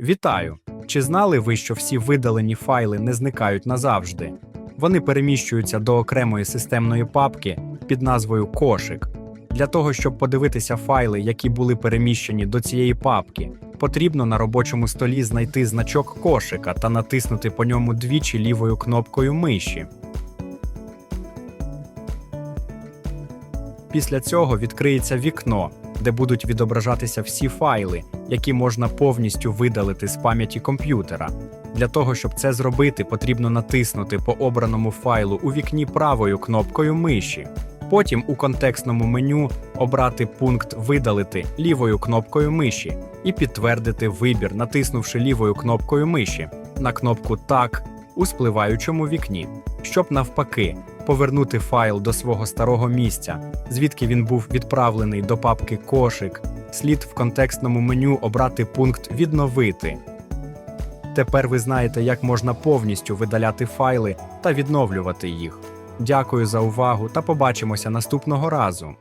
Вітаю! Чи знали ви, що всі видалені файли не зникають назавжди? Вони переміщуються до окремої системної папки під назвою Кошик. Для того, щоб подивитися файли, які були переміщені до цієї папки, потрібно на робочому столі знайти значок кошика та натиснути по ньому двічі лівою кнопкою миші. Після цього відкриється вікно, де будуть відображатися всі файли, які можна повністю видалити з пам'яті комп'ютера. Для того, щоб це зробити, потрібно натиснути по обраному файлу у вікні правою кнопкою миші. Потім у контекстному меню обрати пункт Видалити лівою кнопкою миші і підтвердити вибір, натиснувши лівою кнопкою миші на кнопку Так у спливаючому вікні, щоб навпаки повернути файл до свого старого місця, звідки він був відправлений до папки Кошик. Слід в контекстному меню обрати пункт Відновити. Тепер ви знаєте, як можна повністю видаляти файли та відновлювати їх. Дякую за увагу та побачимося наступного разу.